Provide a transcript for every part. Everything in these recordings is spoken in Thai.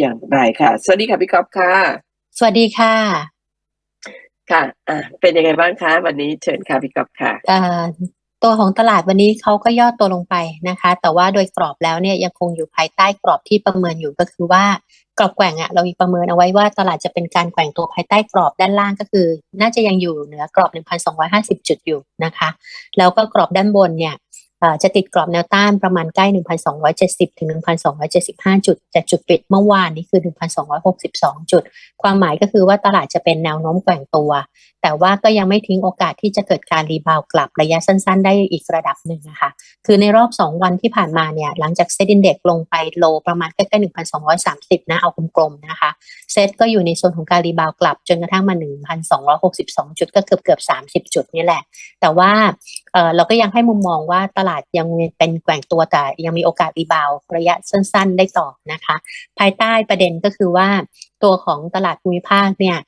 อย่างไรค่ะ สวัสดีค่ะพี่ก๊อฟค่ะ สวัสดีค่ะ ค่ะ อ่าเป็นยังไงบ้างคะวันนี้เชิญค่ะพี่ก๊อฟค่ะเอ่อตัวของตลาดวันนี้เขาก็ย่อตัวลงไปนะคะ แต่ว่าโดยกรอบแล้วเนี่ยยังคงอยู่ภายใต้กรอบที่ประเมินอยู่ก็คือว่ากรอบแกว่งอะเรามีประเมินเอาไว้ว่าตลาดจะเป็นการแกว่งตัวภายใต้กรอบด้านล่างก็คือ น่าจะยังอยู่เหนือกรอบ 1,250 จุดอยู่นะคะ แล้วก็กรอบด้านบนเนี่ยเอ่อ จะติดกรอบแนวต้านประมาณใกล้ 1,270 ถึง 1,275 จุด แต่จุดปิดเมื่อวานนี้คือ 1,262 จุด ความหมายก็คือว่าตลาดจะเป็นแนวโน้มแกว่งตัว แต่ว่าก็ยังไม่ทิ้งโอกาสที่จะเกิดการรีบาวกลับระยะสั้น ๆ ได้อีกระดับหนึ่งนะคะ คือในรอบ 2 วันที่ผ่านมาเนี่ยหลังจากเซ็ตอินเด็กลงไปโลประมาณใกล้ๆ 1,230 นะ เอากลมๆนะคะ เซ็ตก็อยู่ในโซนของการรีบาวกลับจนกระทั่งมา 1,262 จุดก็เกือบเกือบๆ30 จุดนี่แหละ แต่ว่า เราก็ยังให้มุมมองว่าตลาดยังเป็นแกว่งตัวแต่ยังมีโอกาสรีบาวระยะสั้น ๆ ได้ต่อนะคะ ภายใต้ประเด็นก็คือว่าตัวของตลาดภูมิภาคเนี่ย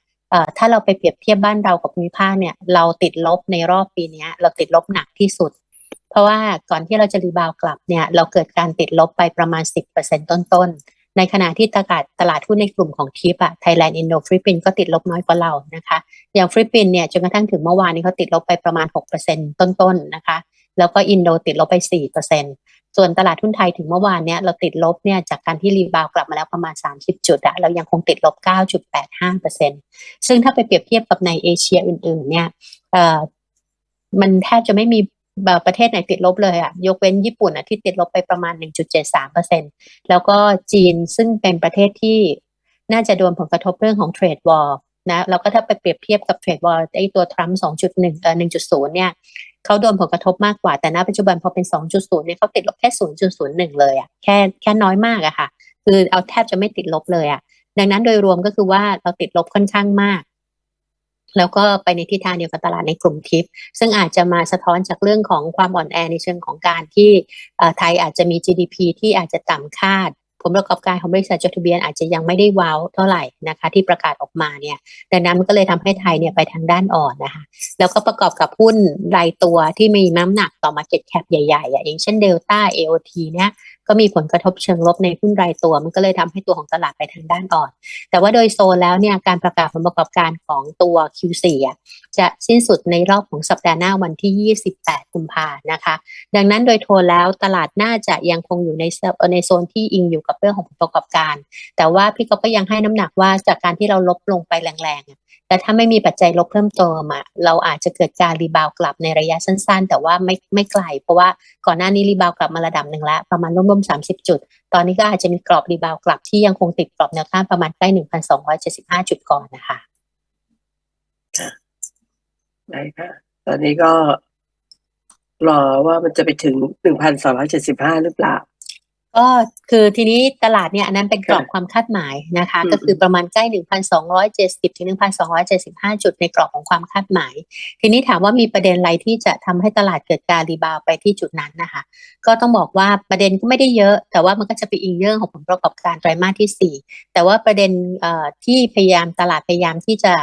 ถ้าเราไปเปรียบเทียบบ้านเรากับภูมิภาคเนี่ยเราติดลบในรอบปีนี้เราติดลบหนักที่สุด เพราะว่าก่อนที่เราจะรีบาวกลับเนี่ยเราเกิดการติดลบไปประมาณ 10%ต้นๆ ในขณะที่ตลาดตลาดหุ้นในกลุ่มของทิปอะไทยแลนด์อินโดฟิลิปปินส์ก็ติดลบน้อยกว่าเรานะคะ อย่างฟิลิปปินส์เนี่ยจนกระทั่งถึงเมื่อวานนี้เขาติดลบไปประมาณ 6%ต้นๆนะคะ แล้วก็อินโดติดลบไป 4%ส่วนตลาดหุ้นไทยถึงเมื่อวานเนี้ยเราติดลบเนี่ยจากการที่รีบาวกลับมาแล้วประมาณ 30 จุดอะเรายังคงติดลบ 9.85%ซึ่งถ้าไปเปรียบเทียบกับในเอเชียอื่นๆเนี่ยเอ่อมันแทบจะไม่มี ประเทศไหนติดลบเลยอะยกเว้นญี่ปุ่นอะที่ติดลบไปประมาณ 1.73%แล้วก็จีนซึ่งเป็นประเทศที่น่าจะโดนผลกระทบเรื่องของเทรดวอลนะแล้วก็ถ้าไปเปรียบเทียบกับเทรดวอลไอ้ตัวทรัมป์2.1เอ่อ1.0 เนี่ยเขาโดนผลกระทบมากกว่าแต่ณปัจจุบันพอเป็น 2.0 เนี่ยเขาติดลบแค่ 0.01 เลยอะแค่แค่น้อยมากอะค่ะ คือเอาแทบจะไม่ติดลบเลยอะดังนั้นโดยรวมก็คือว่าเราติดลบค่อนข้างมาก แล้วก็ไปในทิศทางเดียวกับตลาดในกลุ่มทิป ซึ่งอาจจะมาสะท้อนจากเรื่องของความอ่อนแอในเชิงของการที่ไทยอาจจะมี GDP ที่อาจจะต่ำคาดผลประกอบการของบริษัทจดทะเบียนอาจจะยังไม่ได้ว้าวเท่าไหร่นะคะที่ประกาศออกมาเนี่ยดังนั้นมันก็เลยทำให้ไทยเนี่ยไปทางด้านอ่อนนะคะแล้วก็ประกอบกับหุ้นรายตัวที่มีน้ำหนักต่อ Market Cap ใหญ่ๆอะอย่างเช่น Delta AOT เนี่ยก็มีผลกระทบเชิงลบในหุ้นรายตัว มันก็เลยทำให้ตัวของตลาดไปทางด้านอ่อน แต่ว่าโดยโซนแล้วเนี่ยการประกาศผลประกอบการของตัว Q4 จะสิ้นสุดในรอบของสัปดาห์หน้าวันที่ 28 กุมภานะคะ ดังนั้นโดยโทนแล้วตลาดน่าจะยังคงอยู่ในในโซนที่อิงอยู่กับเรื่องของผลประกอบการ แต่ว่าพี่ก็ก็ยังให้น้ำหนักว่าจากการที่เราลบลงไปแรงๆ แต่ถ้าไม่มีปัจจัยลบเพิ่มเติมอะเราอาจจะเกิดการรีบาวกลับในระยะสั้น ๆ แต่ว่าไม่ไม่ไกล เพราะว่าก่อนหน้านี้รีบาวกลับมาระดับหนึ่งแล้วประมาณร่วมๆ30จุด ตอนนี้ก็อาจจะมีกรอบรีบาวกลับที่ยังคงติดกรอบแนวต้านประมาณใกล้1,275จุดก่อนนะคะได้ค่ะ ตอนนี้ก็รอว่ามันจะไปถึงหนึ่งพันสองร้อยเจ็ดสิบห้าหรือเปล่า ก็คือทีนี้ตลาดเนี่ยอันนั้นเป็นกรอบความคาดหมายนะคะอืมก็คือประมาณใกล้ 1,270 ถึง 1,275 จุดในกรอบของความคาดหมาย ทีนี้ถามว่ามีประเด็นอะไรที่จะทำให้ตลาดเกิดการรีบาวด์ไปที่จุดนั้นนะคะ ก็ต้องบอกว่าประเด็นก็ไม่ได้เยอะ แต่ว่ามันก็จะไปอิงเรื่องของผลประกอบการไตรมาสที่ 4 แต่ว่าประเด็นเอ่อที่พยายามตลาดพยายามที่จะ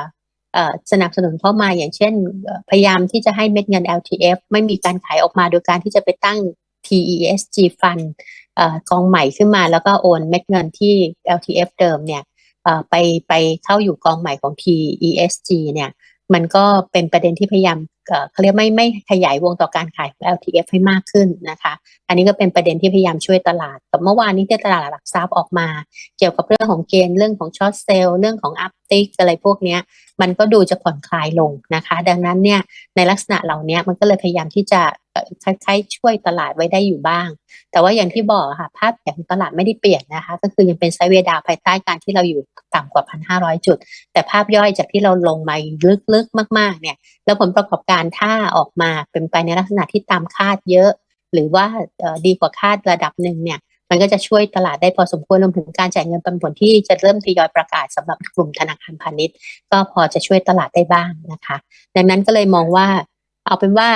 เอ่อสนับสนุนเข้ามาอย่างเช่นเอ่อพยายามที่จะให้เม็ดเงิน LTF ไม่มีการขายออกมาโดยการที่จะไปตั้ง TESG Fund เอ่อ กองใหม่ขึ้นมาแล้วก็โอนเม็ดเงินที่ LTF เดิมเนี่ยไปไปเข้าอยู่กองใหม่ของ TESG เนี่ยมันก็เป็นประเด็นที่พยายามเขาเรียกไม่ไม่ขยายวงต่อการขายของ LTF ให้มากขึ้นนะคะ อันนี้ก็เป็นประเด็นที่พยายามช่วยตลาดแต่เมื่อวานนี้ที่ตลาดหลักทรัพย์ออกมา เกี่ยวกับเรื่องของเกณฑ์เรื่องของช็อตเซลล์เรื่องของอัพติกอะไรพวกนี้มันก็ดูจะผ่อนคลายลงนะคะ ดังนั้นเนี่ยในลักษณะเหล่านี้มันก็เลยพยายามที่จะ คล้ายๆช่วยตลาดไว้ได้อยู่บ้าง แต่ว่าอย่างที่บอกค่ะ ภาพใหญ่ของตลาดไม่ได้เปลี่ยนนะคะ ก็คือยังเป็นไซเวดาวภายใต้การที่เราอยู่ต่ำกว่า 1,500 จุด แต่ภาพย่อยจากที่เราลงมาลึกๆมากๆเนี่ย แล้วผลประกอบการถ้าออกมาเป็นไปในลักษณะที่ตามคาดเยอะ หรือว่าดีกว่าคาดระดับหนึ่งเนี่ยมันก็จะช่วยตลาดได้พอสมควรรวมถึงการจ่ายเงินปันผลที่จะเริ่มทยอยประกาศสำหรับกลุ่มธนาคารพาณิชย์ ก็พอจะช่วยตลาดได้บ้างนะคะ ดังนั้นก็เลยมองว่า เอาเป็นว่า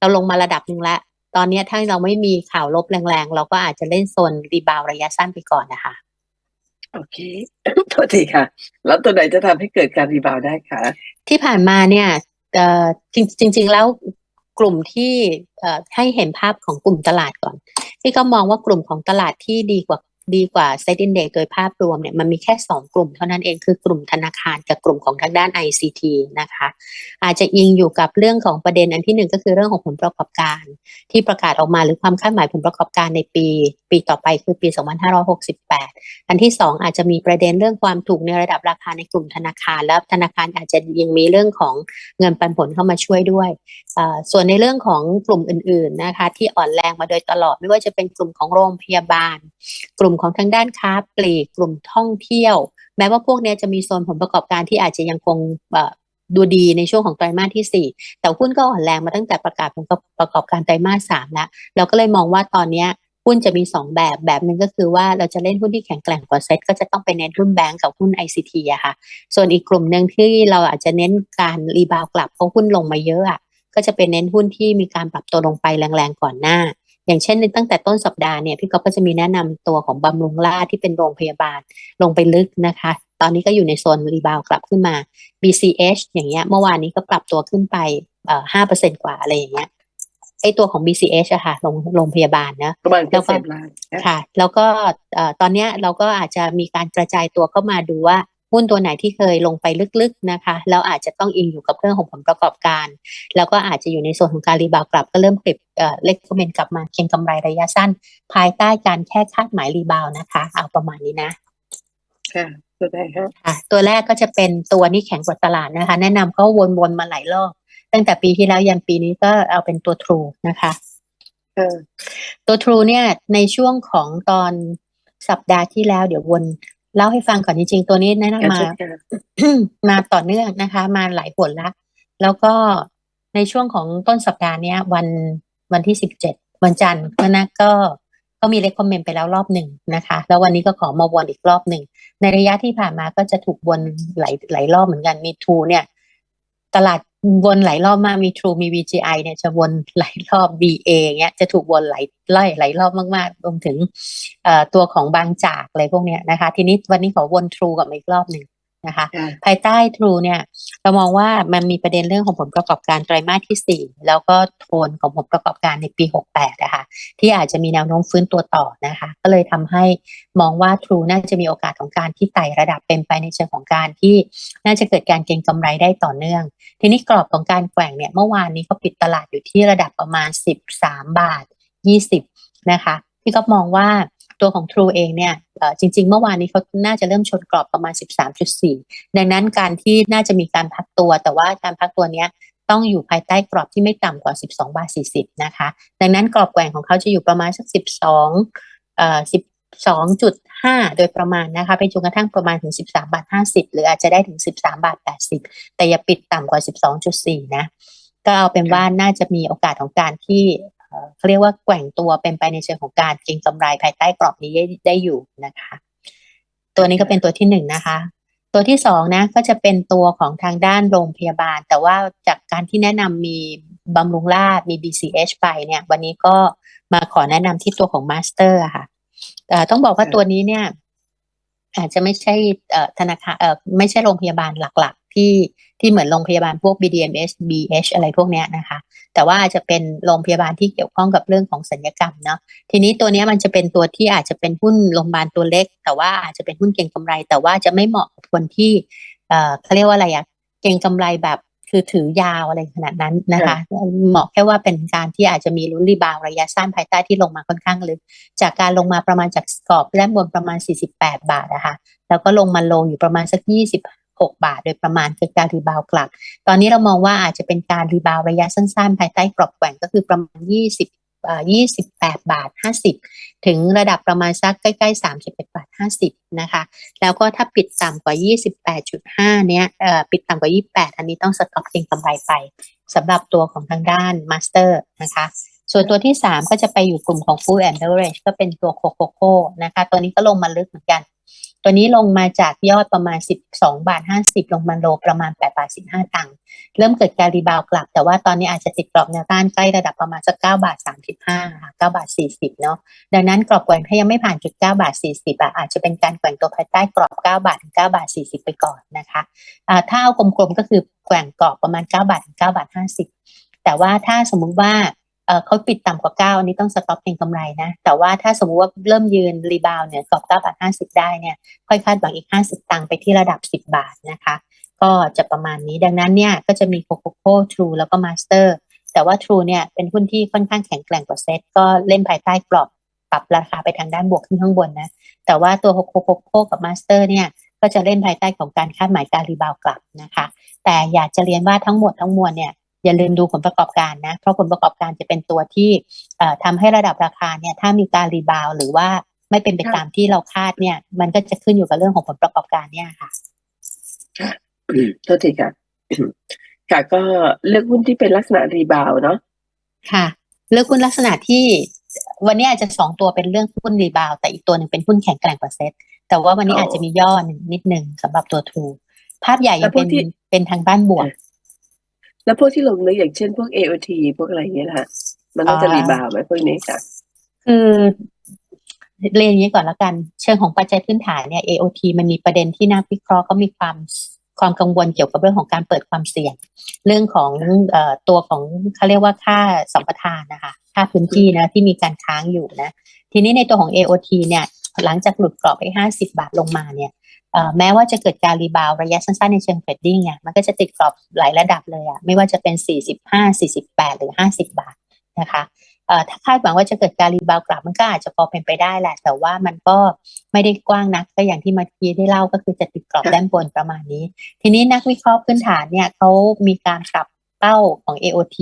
เราลงมาระดับหนึ่งแล้ว ตอนนี้ถ้าเราไม่มีข่าวลบแรงๆ เราก็อาจจะเล่นโซนรีบาวด์ระยะสั้นไปก่อนนะคะโอเคโทษทีค่ะ แล้วตัวไหนจะทำให้เกิดการรีบาวด์ได้คะที่ผ่านมาเนี่ยเอ่อจริงจริง ๆ แล้วกลุ่มที่เอ่อให้เห็นภาพของกลุ่มตลาดก่อน ที่ก็มองว่ากลุ่มของตลาดที่ดีกว่า ดีกว่าเซตอินเด็กโดยภาพรวมเนี่ยมันมีแค่สองกลุ่มเท่านั้นเองคือกลุ่มธนาคารกับกลุ่มของทางด้าน ICT นะคะ อาจจะอิงอยู่กับเรื่องของประเด็นอันที่หนึ่งก็คือเรื่องของผลประกอบการ ที่ประกาศออกมาหรือความคาดหมายผลประกอบการในปี ปีต่อไปคือปี 2568 อันที่สองอาจจะมีประเด็นเรื่องความถูกในระดับราคาในกลุ่มธนาคาร และธนาคารอาจจะยังมีเรื่องของเงินปันผลเข้ามาช่วยด้วยส่วนในเรื่องของกลุ่มอื่นๆนะคะที่อ่อนแรงมาโดยตลอดไม่ว่าจะเป็นกลุ่มของโรงพยาบาล กลุ่มของทางด้านค้าปลีกกลุ่มท่องเที่ยว แม้ว่าพวกนี้จะมีโซนผลประกอบการที่อาจจะยังคงดูดีในช่วงของไตรมาสที่สี่แต่หุ้นก็อ่อนแรงมาตั้งแต่ประกาศผลประกอบการไตรมาสสามแล้วเราก็เลยมองว่าตอนนี้หุ้นจะมีสองแบบแบบหนึ่งก็คือว่าเราจะเล่นหุ้นที่แข็งแกร่งกว่าเซ็ตก็จะต้องไปเน้นหุ้นแบงก์กับหุ้น ICT อะค่ะ ส่วนอีกกลุ่มหนึ่งที่เราอาจจะเน้นการรีบาวกลับเพราะหุ้นลงมาเยอะอะก็จะเป็นเน้นหุ้นที่มีการปรับตัวลงไปแรงๆก่อนหน้า อย่างเช่นในตั้งแต่ต้นสัปดาห์เนี่ยพี่ก๊อฟก็จะมีแนะนำตัวของบำรุงราษฎร์ที่เป็นโรงพยาบาลลงไปลึกนะคะ ตอนนี้ก็อยู่ในโซนรีบาวกลับขึ้นมา BCH อย่างเงี้ยเมื่อวานนี้ก็ปรับตัวขึ้นไปเอ่อห้าเปอร์เซ็นกว่าอะไรอย่างเงี้ยไอตัวของ BCH อะค่ะโรงโรงพยาบาลนะประมาณแล้เจ็วดก็สิบล้านนะค่ะ แล้วก็เอ่อตอนเนี้ยเราก็อาจจะมีการกระจายตัวเข้ามาดูว่า หุ้นตัวไหนที่เคยลงไปลึกๆนะคะแล้วอาจจะต้องอิงอยู่กับเรื่องของผลประกอบการ แล้วก็อาจจะอยู่ในส่วนของการรีบาวกลับ ก็เริ่มเก็บเอ่อเล็กคอมเมนต์กลับมาเก็งกำไรระยะสั้น ภายใต้การแค่คาดหมายรีบาวนะคะ เอาประมาณนี้นะค่ะตัวไหนฮะค่ะตัวแรกก็จะเป็นตัวนี้แข็งกว่าตลาดนะคะ แนะนำเขาวนๆมาหลายรอบตั้งแต่ปีที่แล้วยันปีนี้ก็เอาเป็นตัว True นะคะเออตัว True เนี่ยในช่วงของตอนสัปดาห์ที่แล้วเดี๋ยววน เล่าให้ฟังก่อนจริงๆ ตัวนี้แนะการนำมาจัดการมาต่อเนื่องนะคะ มาหลายผลแล้วแล้วก็ในช่วงของต้นสัปดาห์เนี้ย วันวันที่สิบเจ็ดวันจันทร์นะก็ก็มีเลคคอมเมนต์ไปแล้วรอบหนึ่งนะคะ แล้ววันนี้ก็ขอมาวนอีกรอบหนึ่ง ในระยะที่ผ่านมาก็จะถูกวนหลายหลายรอบเหมือนกันมีทูเนี่ย ตลาด วนหลายรอบมากมี True มี VGI เนี่ยจะวนหลายรอบ BA เงี้ยจะถูกวนหลายไล่หลายรอบมากๆรวมถึงตัวของบางจากอะไรพวกเนี้ยนะคะ ทีนี้วันนี้ขอวน True กับอีกรอบหนึ่ง นะคะค่ะภายใต้ True เนี่ยเรามองว่ามันมีประเด็นเรื่องของผลประกอบการไตรมาสที่ 4 แล้วก็โทนของผลประกอบการในปี 68นะคะที่อาจจะมีแนวโน้มฟื้นตัวต่อนะคะก็เลยทำให้มองว่า True น่าจะมีโอกาสของการที่ไต่ระดับเป็นไปในเชิงของการที่น่าจะเกิดการเก็งกำไรได้ต่อเนื่อง ทีนี้กรอบของการแกว่งเนี่ยเมื่อวานนี้เขาปิดตลาดอยู่ที่ระดับประมาณ 13 บาท 20 นะคะพี่ก็มองว่า ตัวของ True เองเนี่ยเอ่อจริง ๆ เมื่อวานนี้เขาน่าจะเริ่มชนกรอบประมาณ 13.4 ดังนั้นการที่น่าจะมีการพักตัว แต่ว่าการพักตัวเนี้ยต้องอยู่ภายใต้กรอบที่ไม่ต่ำกว่า 12 บาท 40 นะคะ ดังนั้นกรอบแกว่งของเขาจะอยู่ประมาณสัก 12เอ่อ12.5 โดยประมาณนะคะ ไปจนกระทั่งประมาณถึง 13บาท50 หรืออาจจะได้ถึง 13บาท80 แต่อย่าปิดต่ำกว่า 12.4 นะ ก็เอาเป็นว่าน่าจะมีโอกาสของการที่ เอ่อเขาเรียกว่าแกว่งตัวเป็นไปในเชิงของการเก็งกำไรภายใต้กรอบนี้ได้ได้อยู่นะคะ ตัวนี้ก็เป็นตัวที่หนึ่งนะคะ ตัวที่สองนะก็จะเป็นตัวของทางด้านโรงพยาบาล แต่ว่าจากการที่แนะนำมีบำรุงราษฎร์มี BCH ไปเนี่ย วันนี้ก็มาขอแนะนำที่ตัวของ Master อะค่ะเอ่อต้องบอกว่าตัวนี้เนี่ยอาจจะไม่ใช่เอ่อธนาคารเอ่อไม่ใช่โรงพยาบาลหลักๆ ที่ที่เหมือนโรงพยาบาลพวก BDMS BH อะไรพวกเนี้ยนะคะ แต่ว่าจะเป็นโรงพยาบาลที่เกี่ยวข้องกับเรื่องของสัญญกรรมเนาะทีนี้ตัวนี้มันจะเป็นตัวที่อาจจะเป็นหุ้นโรงพยาบาลตัวเล็ก แต่ว่าอาจจะเป็นหุ้นเก็งกำไร แต่ว่าจะไม่เหมาะกับคนที่เอ่อเขาเรียกว่าอะไรอะเก็งกำไรแบบคือถือยาวอะไรขนาดนั้นนะคะ เหมาะแค่ว่าเป็นการที่อาจจะมีลุ้นรีบาวระยะสั้นภายใต้ที่ลงมาค่อนข้างลึก จากการลงมาประมาณจากกรอบด้านบนประมาณ 48 บาทนะคะ แล้วก็ลงมาลงอยู่ประมาณสัก 6 บาท โดยประมาณคือการรีบาวกลับ ตอนนี้เรามองว่าอาจจะเป็นการรีบาวระยะสั้นๆ ภายใต้กรอบแกว่งก็คือประมาณ 20อ่า28 บาท 50 ถึงระดับประมาณสักใกล้ๆ 31 บาท 50 นะคะ แล้วก็ถ้าปิดต่ำกว่า 28.5 เนี้ยเอ่อปิดต่ำกว่า 28 อันนี้ต้องสต็อปเก็งกำไรไปสำหรับตัวของทางด้านมาสเตอร์นะคะ ส่วนตัวที่ 3 ก็จะไปอยู่กลุ่มของ Food and Beverage ก็เป็นตัวโคโคโค่นะคะ ตัวนี้ก็ลงมาลึกเหมือนกัน ตัวนี้ลงมาจากยอดประมาณ 12 บาท 50 ลงมาโลประมาณ8บาท15 ตังค์เริ่มเกิดการรีบาวกลับ แต่ว่าตอนนี้อาจจะติดกรอบแนวต้านใกล้ระดับประมาณสัก9บาท 35ค่ะ9บาท 40 เนาะดังนั้นกรอบแกว่งถ้ายังไม่ผ่านจุด9บาท 40อะอาจจะเป็นการแกว่งตัวภายใต้กรอบ 9 บาทถึง9บาท 40 ไปก่อนนะคะอ่าถ้าเอากลมๆก็คือแกว่งกรอบประมาณ 9 บาทถึง9บาท 50 แต่ว่าถ้าสมมุติว่า เขาปิดต่ำกว่าเก้าอันนี้ต้องสต็อปเก็งกำไรนะ แต่ว่าถ้าสมมุติว่าเริ่มยืนรีบาวเนี่ยกรอบเก้าบาทห้าสิบได้เนี่ยค่อยคาดหวังอีกห้าสิบตังค์ไปที่ระดับสิบบาทนะคะ ก็จะประมาณนี้ ดังนั้นเนี่ยก็จะมีโคโคโค่ทรูแล้วก็มาสเตอร์แต่ว่า True เนี่ยเป็นหุ้นที่ค่อนข้างแข็งแกร่งกว่าเซ็ตก็เล่นภายใต้กรอบปรับราคาไปทางด้านบวกขึ้นข้างบนนะ แต่ว่าตัวโคโคโค่กับมาสเตอร์เนี่ยก็จะเล่นภายใต้ของการคาดหมายการรีบาวกลับนะคะ แต่อยากจะเรียนว่าทั้งหมดทั้งมวลเนี่ย อย่าลืมดูผลประกอบการนะ เพราะผลประกอบการจะเป็นตัวที่เอ่อทำให้ระดับราคาเนี่ยถ้ามีการรีบาวหรือว่าไม่เป็นไปตามที่เราคาดเนี่ย มันก็จะขึ้นอยู่กับเรื่องของผลประกอบการเนี่ยค่ะอืมโทษทีค่ะค่ะก็เลือกหุ้นที่เป็นลักษณะรีบาวด์เนาะค่ะ เลือกหุ้นลักษณะที่วันนี้อาจจะสองตัวเป็นเรื่องหุ้นรีบาวด์แต่อีกตัวหนึ่งเป็นหุ้นแข็งแกร่งกว่าเซ็ตแต่ว่าวันนี้อาจจะมีย่อหนึ่งนิดหนึ่งสำหรับตัวทูภาพใหญ่ยังเป็นเป็นทางด้านบวก แล้วพวกที่ลงลึกอย่างเช่นพวก AOT พวกอะไรอย่างเงี้ยนะฮะมันน่าจะอ่ารีบาวด์ไหมพวกนี้ค่ะคือเรียนอย่างนี้ก่อนละกัน เชิงของปัจจัยพื้นฐานเนี่ย AOT มันมีประเด็นที่นักวิเคราะห์ก็มีความความกังวลเกี่ยวกับเรื่องของการเปิดความเสี่ยง เรื่องของเอ่อตัวของเขาเรียกว่าค่าสัมปทานนะคะค่าพื้นที่นะที่มีการค้างอยู่นะ ทีนี้ในตัวของ AOT เนี่ยหลังจากหลุดกรอบไป 50 บาทลงมาเนี่ยเอ่อ แม้ว่าจะเกิดการรีบาวด์ระยะสั้นๆในเชิงเทรดดิ้งเนี่ยมันก็จะติดกรอบหลายระดับเลยอะไม่ว่าจะเป็น 45 48 หรือ 50 บาทนะคะเอ่อถ้าคาดหวังว่าจะเกิดการรีบาวด์กลับมันก็อาจจะพอเป็นไปได้แหละ แต่ว่ามันก็ไม่ได้กว้างนักก็อย่างที่เมื่อกี้ได้เล่าก็คือจะติดกรอบค่ะด้านบนประมาณนี้ ทีนี้นักวิเคราะห์พื้นฐานเนี่ยเขามีการปรับเป้าของ AOT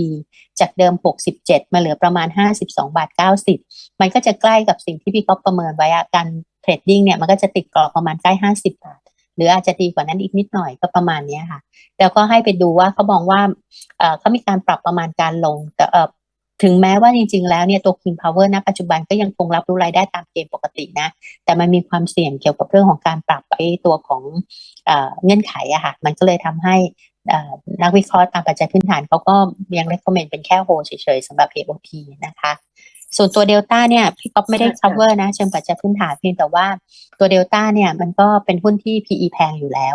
จากเดิม 67 มาเหลือประมาณ 52 บาท 90 มันก็จะใกล้กับสิ่งที่พี่ก๊อฟประเมินไว้อะการเท รดดิ้งเนี่ยมันก็จะติดกรอบประมาณใกล้50บบาทหรืออาจจะดีกว่านั้นอีกนิดหน่อยก็ประมาณเนี้ยค่ะ แล้วก็ให้ไปดูว่าเขามองว่าเขามีการปรับประมาณการลงแต่ถึงแม้ว่าจริง ๆ แล้วเนี่ยตัว King Power ณปัจจุบันก็ยังคงรับรู้รายได้ตามเกณฑ์ปกตินะ แต่มันมีความเสี่ยงเกี่ยวกับเรื่องของการปรับไอ้ตัวของเอเงื่อนไขอะค่ะ มันก็เลยทำให้นักวิเคราะห์ตามปัจจัยพื้นฐานเขาก็ยัง recommend เป็นแค่โฮเฉยๆสำหรับ AOT นะคะ ส่วนตัวเดลต้าเนี่ยพี่ก๊อฟไม่ได้ค่ะ cover นะเชิงปัจจัยพื้นฐานเพียงแต่ว่าตัวเดลต้าเนี่ยมันก็เป็นหุ้นที่ PE แพงอยู่แล้ว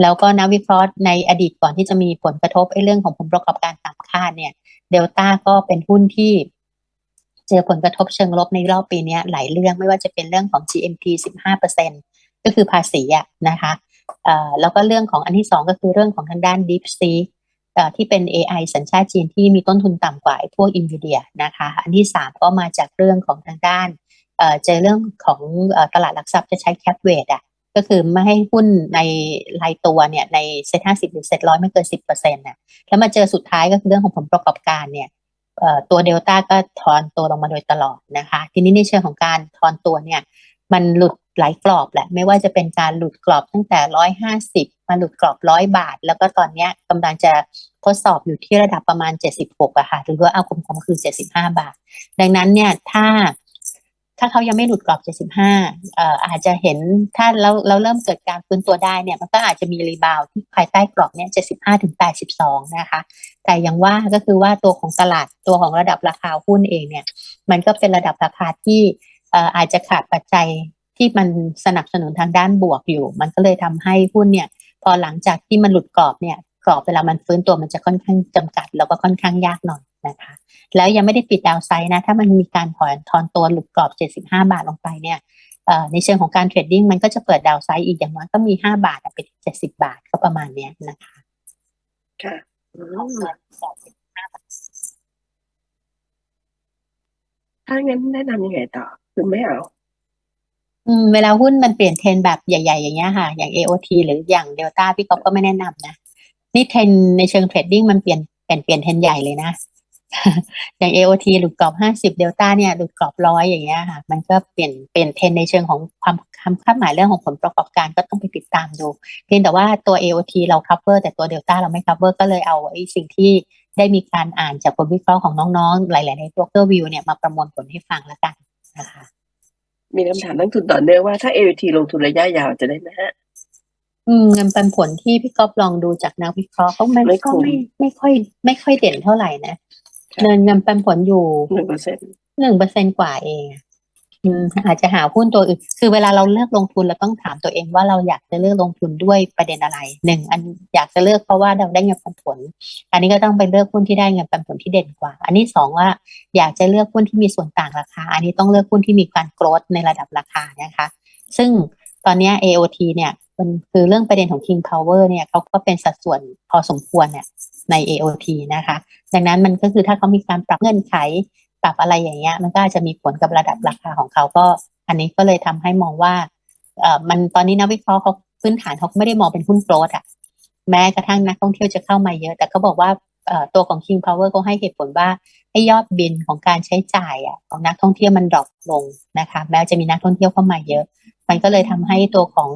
แล้วก็นักวิเคราะห์ในอดีตก่อนที่จะมีผลกระทบไอ้เรื่องของผลประกอบการต่ำคาดเนี่ยเดลต้าก็เป็นหุ้นที่เจอผลกระทบเชิงลบในรอบปีเนี้ยหลายเรื่องไม่ว่าจะเป็นเรื่องของ GMT 15%ก็คือภาษีอะนะคะเอ่อแล้วก็เรื่องของอันที่สองก็คือเรื่องของทางด้าน DeepSeek เอ่อ ที่เป็น AI สัญชาติจีนที่มีต้นทุนต่ำกว่าพวก NVIDIA นะคะ อันที่สามก็มาจากเรื่องของทางด้านเจอเรื่องของตลาดหลักทรัพย์จะใช้ cap weight อะก็คือไม่ให้หุ้นในรายตัวเนี่ยในเซ็ตห้าสิบหรือเซ็ตร้อยไม่เกินสิบเปอร์เซ็นต์น่ะแล้วมาเจอสุดท้ายก็คือเรื่องของผลประกอบการเนี่ยตัวเดลต้าก็ทอนตัวลงมาโดยตลอดนะคะ ทีนี้ในเชิงของการทอนตัวเนี่ยมันหลุด หลายกรอบแหละ ไม่ว่าจะเป็นการหลุดกรอบตั้งแต่ร้อยห้าสิบมาหลุดกรอบร้อยบาท แล้วก็ตอนเนี้ยกำลังจะทดสอบอยู่ที่ระดับประมาณเจ็ดสิบหกอะค่ะหรือว่าเอาคมๆคือเจ็ดสิบห้าบาท ดังนั้นเนี่ยถ้าถ้าเขายังไม่หลุดกรอบ 75เอ่ออาจจะเห็นถ้าเราเราเริ่มเกิดการฟื้นตัวได้เนี่ยมันก็อาจจะมีรีบาวที่ภายใต้กรอบเนี่ย75ถึง82 นะคะ แต่ยังว่าก็คือว่าตัวของตลาดตัวของระดับราคาหุ้นเองเนี่ย มันก็เป็นระดับราคาที่อาจจะขาดปัจจัย ที่มันสนับสนุนทางด้านบวกอยู่ มันก็เลยทำให้หุ้นเนี่ยพอหลังจากที่มันหลุดกรอบเนี่ยกรอบเวลามันฟื้นตัวมันจะค่อนข้างจำกัด แล้วก็ค่อนข้างยากหน่อยนะคะ แล้วยังไม่ได้ปิดดาวไซด์นะ ถ้ามันมีการถอนทอนตัวหลุดกรอบ 75 บาทลงไปเนี่ยเอ่อในเชิงของการเทรดดิ้งมันก็จะเปิดดาวไซด์อีกอย่างน้อยก็มี 5 บาทอะไปถึง70 บาทก็ประมาณเนี้ยนะคะค่ะอืมถ้างั้นแนะนำยังไงต่อ คือไม่เอา อืมเวลาหุ้นมันเปลี่ยนเทรนแบบใหญ่ ๆ อย่างเงี้ยค่ะ อย่าง AOT หรืออย่างเดลต้าพี่ก๊อฟก็ไม่แนะนำนะ นี่เทรนในเชิงเทรดดิ้งมันเปลี่ยนเปลี่ยนเปลี่ยนเทรนใหญ่เลยนะ อย่าง AOT หลุดกรอบ50เดลต้าเนี่ยหลุดกรอบร้อยอย่างเงี้ยค่ะ มันก็เปลี่ยนเปลี่ยนเทรนในเชิงของความคำคาดหมายเรื่องของผลประกอบการก็ต้องไปติดตามดู เพียงแต่ว่าตัว AOT เรา cover แต่ตัวเดลต้าเราไม่ cover ก็เลยเอาไอ้สิ่งที่ได้มีการอ่านจากบทวิเคราะห์ของน้องๆ หลายๆใน broker view เนี่ยมาประมวลผลให้ฟังแล้วกันนะคะ มีคำถามนักทุนต่อเนื่องว่าถ้า AOT ลงทุนระยะยาวจะได้ไหมฮะ อืมเงินปันผลที่พี่ก๊อฟลองดูจากนักวิเคราะห์เขาไม่ไม่ก็คุ้ม ไม่ไม่ค่อย ไม่ค่อยเด่นเท่าไหร่นะค่ะเงินเงินปันผลอยู่หนึ่งเปอร์เซ็นต์หนึ่งเปอร์เซ็นกว่าเองอะ อาจจะหาหุ้นตัวอื่น คือเวลาเราเลือกลงทุนเราต้องถามตัวเองว่าเราอยากจะเลือกลงทุนด้วยประเด็นอะไรหนึ่งอันอยากจะเลือกเพราะว่าเราได้เงินปันผล อันนี้ก็ต้องไปเลือกหุ้นที่ได้เงินปันผลที่เด่นกว่า อันนี้สองว่าอยากจะเลือกหุ้นที่มีส่วนต่างราคา อันนี้ต้องเลือกหุ้นที่มีการโกรธในระดับราคานะคะ ซึ่งตอนนี้ AOT เนี่ยมันคือเรื่องประเด็นของ King Power เนี่ยเขาก็เป็นสัดส่วนพอสมควรเนี่ยใน AOT นะคะ ดังนั้นมันก็คือถ้าเขามีการปรับเงื่อนไข ปรับอะไรอย่างเงี้ย มันก็อาจจะมีผลกับระดับราคาของเขาก็ อันนี้ก็เลยทำให้มองว่าเออมันตอนนี้นักวิเคราะห์เขาพื้นฐานเขาไม่ได้มองเป็นหุ้นโกลดอะแม้กระทั่งนักท่องเที่ยวจะเข้ามาเยอะ แต่เขาบอกว่าตัวของ King Power เขาให้เหตุผลว่าให้ยอดบินของการใช้จ่ายอะของนักท่องเที่ยวมันดรอปลงนะคะแม้จะมีนักท่องเที่ยวเข้ามาเยอะ มันก็เลยทำให้ตัวของ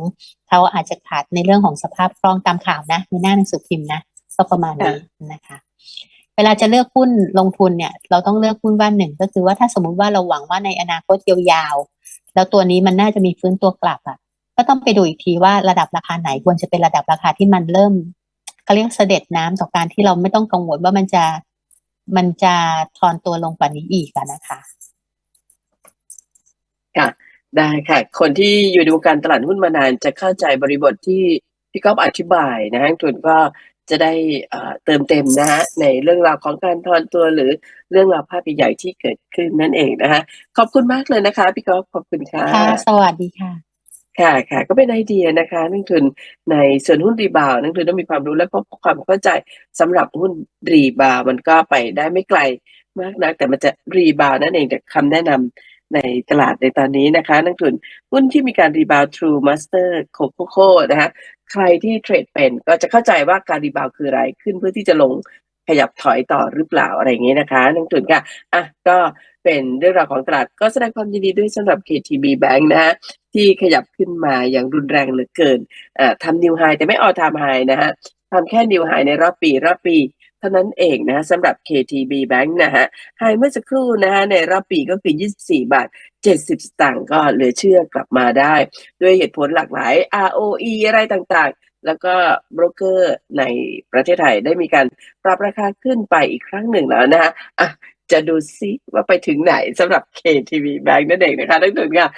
เขาอาจจะขาดในเรื่องของสภาพคล่องตามข่าวนะในหน้าหนังสือพิมพ์นะก็ประมาณนี้นะคะ เวลาจะเลือกหุ้นลงทุนเนี่ย เราต้องเลือกหุ้นว่าหนึ่งก็คือว่าถ้าสมมุติว่าเราหวังว่าในอนาคตยาวๆแล้วตัวนี้มันน่าจะมีฟื้นตัวกลับอะ ก็ต้องไปดูอีกทีว่าระดับราคาไหนควรจะเป็นระดับราคาที่มันเริ่มเขาเรียกเสด็จน้ำต่อการที่เราไม่ต้องกังวลว่ามันจะมันจะทอนตัวลงกว่านี้อีกอะนะคะได้ค่ะ คนที่อยู่ในวงการตลาดหุ้นมานานจะเข้าใจบริบทที่พี่ก๊อฟอธิบายนะฮะนักทุนก็ จะได้เอ่อเติมเต็มนะฮะในเรื่องราวของการทอนตัวหรือเรื่องราวภาพใหญ่ๆที่เกิดขึ้นนั่นเองนะคะขอบคุณมากเลยนะคะพี่ก๊อฟขอบคุณค่ะค่ะสวัสดีค่ะค่ะค่ะก็เป็นไอเดียนะคะนักทุนในส่วนหุ้นรีบาวด์นักทุนต้องมีความรู้และก็ความเข้าใจสำหรับหุ้นรีบาวด์มันก็ไปได้ไม่ไกลมากนักแต่มันจะรีบาวด์นั่นเองแต่คำแนะนำ ในตลาดในตอนนี้นะคะ นักทุนหุ้นที่มีการรีบาวด์ True Master Coco นะคะใครที่เทรดเป็นก็จะเข้าใจว่าการรีบาวคืออะไรขึ้นเพื่อที่จะลงขยับถอยต่อหรือเปล่าอะไรอย่างนี้นะคะนักทุนค่ะอะก็เป็นเรื่องราวของตลาดก็แสดงความยินดีด้วยสำหรับ KTB Bank นะฮะที่ขยับขึ้นมาอย่างรุนแรงเหลือเกินอ่าทำนิวไฮแต่ไม่ออทามไฮนะฮะทำแค่นิวไฮในรอบปีรอบปี ท่านั้นเองนะสำหรับ KTB Bank นะฮะไฮเมื่อสักครู่นะฮะในรอบปีก็คือ 24 บาท 70 สตางค์ก็เหลือเชื่อกลับมาได้ ด้วยเหตุผลหลากหลาย ROE อะไรต่างๆ แล้วก็โบรกเกอร์ในประเทศไทยได้มีการปรับราคาขึ้นไปอีกครั้งหนึ่งแล้วนะฮะอะจะดูซิว่าไปถึงไหนสำหรับ KTB Bank นั่นเองนะคะทุกท่านค่ะ